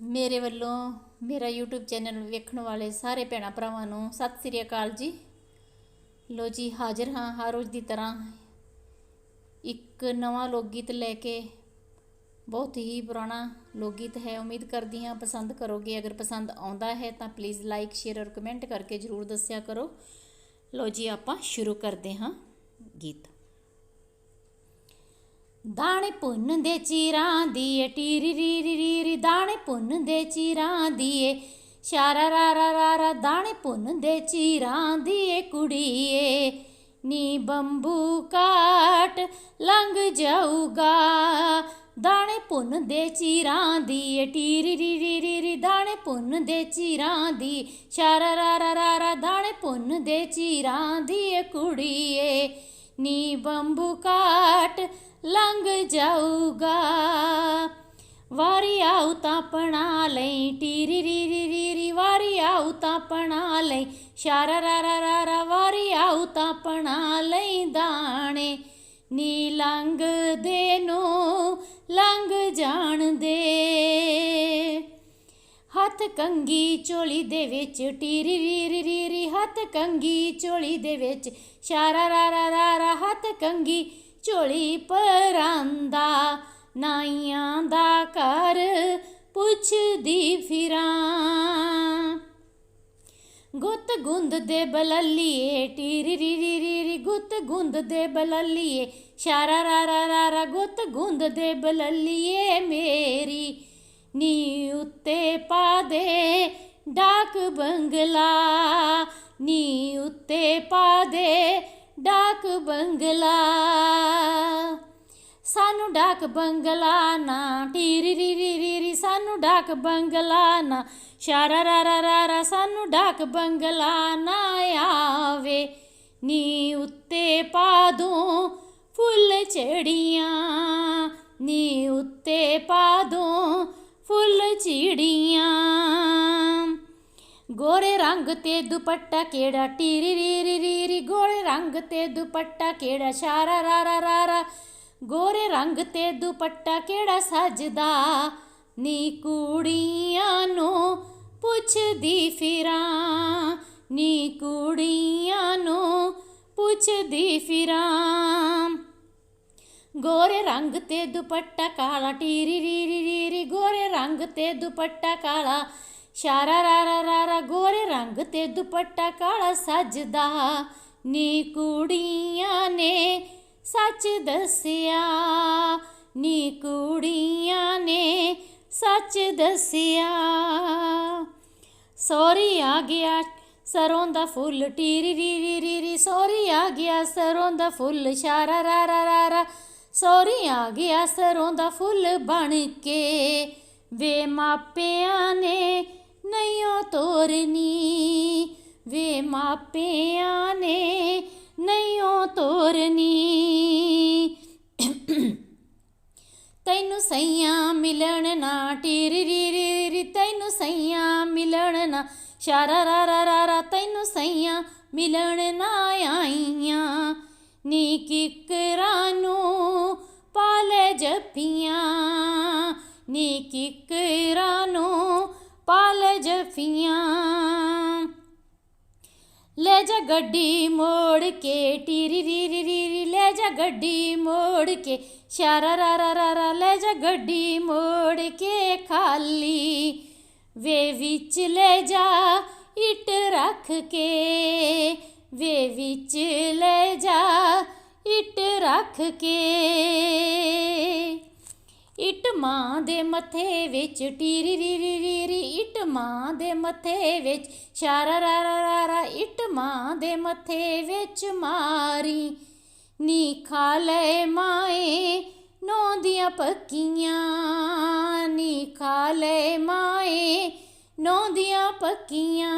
ਮੇਰੇ ਵੱਲੋਂ ਮੇਰਾ YouTube ਚੈਨਲ ਵੇਖਣ ਵਾਲੇ ਸਾਰੇ ਭੈਣਾਂ ਭਰਾਵਾਂ ਨੂੰ ਸਤਿ ਸ੍ਰੀ ਅਕਾਲ ਜੀ। ਲੋ ਜੀ, ਹਾਜ਼ਰ ਹਾਂ ਹਰ ਰੋਜ਼ ਦੀ ਤਰ੍ਹਾਂ ਇੱਕ ਨਵਾਂ ਲੋਕ ਗੀਤ ਲੈ ਕੇ। ਬਹੁਤ ਹੀ ਪੁਰਾਣਾ ਲੋਕ ਗੀਤ ਹੈ, ਉਮੀਦ ਕਰਦੀ ਹਾਂ ਪਸੰਦ ਕਰੋਗੇ। ਅਗਰ ਪਸੰਦ ਆਉਂਦਾ ਹੈ ਤਾਂ ਪਲੀਜ਼ ਲਾਈਕ ਸ਼ੇਅਰ ਔਰ ਕਮੈਂਟ ਕਰਕੇ ਜਰੂਰ ਦੱਸਿਆ ਕਰੋ। ਲੋ ਜੀ, ਆਪਾਂ ਸ਼ੁਰੂ ਕਰਦੇ ਹਾਂ ਗੀਤ। ਦਾਣੇ ਪੁੰਨ ਦੇ ਚੀਰਾਂ ਦੀਏ ਏ ਟੀਰੀ ਰੀ ਰੀ ਰੀ ਰੀ ਦਾਣੇ ਪੁੰਨ ਦੇ ਚੀਰਾਂ ਦੀ ਏ ਸ਼ਾਰਾ ਰਾ ਰਾ ਰਾ ਰਾ ਦਾਣੇ ਪੁੰਨ ਦੇ ਚੀਰਾਂ ਦੀ ਕੁੜੀਏ। ਨੀ ਬੰਬੂ ਕਾਟ ਲੰਘ ਜਾਊਗਾ। ਦਾਣੇ ਪੁੰਨ ਦੇ ਚੀਰਾਂ ਦੀ ਟੀਰੀ ਰੀ ਰੀ ਰੀ ਰੀ ਦਾਣੇ ਪੁੰਨ ਦੇ ਚੀਰਾਂ ਦੀ ਸ਼ਾਰਾ ਰਾ ਰਾ ਰਾ ਦਾਣੇ ਪੁੰਨ ਦੇ ਚੀਰਾਂ ਦੀ ਕੁੜੀਏ। ਨੀ ਬੰਬੂ ਕਾਟ ਲੰਘ ਜਾਊਗਾ। ਵਾਰੀ ਆਉ ਤਾਂ ਪਣਾ ਲਈ ਟੀਰੀ ਰੀ ਰੀ ਰੀ ਰੀ ਵਾਰੀ ਆਉ ਤਾਂ ਪਣਾ ਲਈ। ਸ਼ਾਰਾ ਰਾ ਰਾ ਰਾ ਰਾ, ਵਾਰੀ ਆਉ ਤਾਂ ਪਣਾ ਲਈ ਦਾਣੇ। ਨੀ ਲੰਘ ਦੇ ਨੂੰ ਲੰਘ ਜਾਣ ਦੇ ਹੱਥ ਕੰਗੀ ਝੋਲੀ ਦੇ ਵਿੱਚ, ਟੀਰੀ ਰੀ ਰੀਰੀ ਹੱਥ ਕੰਗੀ ਝੋਲੀ ਦੇ ਵਿੱਚ, ਸ਼ਾਰਾ ਰਾ ਰਾ ਰਾ ਰਾ ਹੱਥ ਕੰਗੀ ਝੋਲੀ ਪਰਾਂਦਾ, ਨਾਈਆਂ ਦਾ ਘਰ ਪੁੱਛਦੀ ਫਿਰਾਂ। ਗੁੱਤ ਗੁੰਦ ਦੇ ਬਲਲੀਏ, ਟੀਰੀ ਰੀ ਰੀ ਰੀ ਰੀ ਗੁੱਤ ਗੁੰਦ ਦੇ ਬਲਲੀਏ, ਸ਼ਾਰਾ ਰਾ ਰਾ ਰਾ ਗੁੱਤ ਗੁੰਦ ਦੇ ਬਲਲੀਏ ਮੇਰੀ। ਨੀ ਉੱਤੇ ਪਾ ਦੇ, ਡਾਕ ਬੰਗਲਾ। ਨੀ ਉੱਤੇ ਪਾ ਦੇ, ਡਾਕ ਬੰਗਲਾ। ਸਾਨੂੰ ਡਾਕ ਬੰਗਲਾ ਨਾ ਟੀਰੀ ਰੀ ਰੀ ਰੀ ਰੀ, ਸਾਨੂੰ ਡਾਕ ਬੰਗਲਾ ਨਾ। ਸ਼ਾਰਾ ਰਾ ਰਾ ਰਾ ਰਾ, ਸਾਨੂੰ ਡਾਕ ਬੰਗਲਾ ਨਾ ਆਵੇ। ਨੀ ਉੱਤੇ ਪਾ ਦੂੰ ਫੁੱਲ ਚੜੀਆਂ। ਨੀ ਉੱਤੇ ਪਾ ਗੋਰੇ ਰੰਗ ਤੇ ਦੁਪੱਟਾ ਕਿਹੜਾ? ਟੀਰੀ ਰੀ ਰੀ ਰੀ ਰੀ ਗੋਰੇ ਰੰਗ ਤੇ ਦੁਪੱਟਾ ਕਿਹੜਾ? ਸ਼ਾਰਾ, ਰਾ ਰਾ ਰਾ ਰਾ। ਗੋਰੇ ਰੰਗ ਤੇ ਦੁਪੱਟਾ ਕਿਹੜਾ ਸਜਦਾ? ਨੀ ਕੁੜੀਆਂ ਨੂੰ ਪੁੱਛਦੀ ਫਿਰਾਂ। ਨੀ ਕੁੜੀਆਂ ਨੂੰ ਪੁੱਛਦੀ ਫਿਰਾਂ। ਗੋਰੇ ਰੰਗ ਤੇ ਦੁਪੱਟਾ ਕਾਲਾ। ਟੀਰੀ ਰੀ ਰੀ ਰੀ ਗੋਰੇ ਰੰਗ ਤੇ ਦੁਪੱਟਾ ਕਾਲਾ। ਸ਼ਾਰਾ ਰਾ ਰਾ ਰਾ ਰਾ ਗੋਰੇ ਰੰਗ ਤੇ ਦੁਪੱਟਾ ਕਾਲਾ ਸਜਦਾ। ਨੀ ਕੁੜੀਆਂ ਨੇ ਸੱਚ ਦੱਸਿਆ, ਨੀ ਕੁੜੀਆਂ ਨੇ ਸੱਚ ਦੱਸਿਆ। ਸੋਰੀ ਆ ਗਿਆ ਸਰੋਂ ਦਾ ਫੁੱਲ, ਟੀਰੀ ਰੀ ਰੀ ਰੀ ਰੀ, ਸੋਰੀ ਆ ਗਿਆ ਸਰੋਂ ਦਾ ਫੁੱਲ ਸ਼ਾਰਾ ਰਾ ਰਾ ਰਾ ਰਾ। ਸੋਰੀ ਆ ਗਿਆ ਸਰੋਂ ਦਾ ਫੁੱਲ ਬਣ ਕੇ ਵੇ ਮਾਪਿਆਂ ਨੇ ਨਈਓ ਤੋਰਨੀ। ਵੇ ਮਾਪਿਆਂ ਨੇ ਨਈਓ ਤੋਰਨੀ। ਤੈਨੂੰ ਸਈਆਂ ਮਿਲਣ ਨਾ ਟੀਰੀ ਰੀ ਰੀ ਤੈਨੂੰ ਸਈਆਂ ਮਿਲਣ ਨਾ ਸ਼ਾਰਾ ਰਾ ਰਾ ਰਾ ਰਾ, ਤੈਨੂੰ ਸਈਆਂ ਮਿਲਣ ਨਾ ਆਈਆਂ। ਨੀ ਕਿਕਰਾਂ ਨੂੰ ਪਾਲੇ ਜੱਫੀਆਂ ਨੀ ਕਿਕਰਾਂ ਨੂੰ ਪਾਲ ਜਫੀਆਂ। ਲੈ ਜਾ ਗੱਡੀ ਮੋੜ ਕੇ, ਟੀਰੀ ਰੀ ਰੀ ਰੀ ਲੈ ਜਾ ਗੱਡੀ ਮੋੜ ਕੇ, ਸ਼ਾਰਾ ਰਾ ਰਾ ਰਾ ਰਾ, ਲੈ ਜਾ ਗੱਡੀ ਮੋੜ ਕੇ ਖਾਲੀ। ਵੇ ਵਿੱਚ ਲੈ ਜਾ ਇੱਟ ਰੱਖ ਕੇ, ਵੇ ਵਿੱਚ ਲੈ ਜਾ ਇੱਟ ਰੱਖ ਕੇ। ਇੱਟ ਮਾਂ ਦੇ ਮੱਥੇ ਵਿੱਚ, ਟੀਰੀ ਰੀ ਰੀ ਰੀ ਰੀ, ਇੱਟ ਮਾਂ ਦੇ ਮੱਥੇ ਵਿੱਚ, ਸ਼ਾਰਾ ਰਾ ਰਾ ਰਾ ਰਾ, ਇੱਟ ਮਾਂ ਦੇ ਮੱਥੇ ਵਿੱਚ ਮਾਰੀ। ਨੀ ਖਾ ਲੈ ਮਾਏ ਨੌ ਦੀਆਂ ਪੱਕੀਆਂ। ਨੀ ਖਾ ਲੈ ਮਾਏ ਨੌ ਦੀਆਂ ਪੱਕੀਆਂ।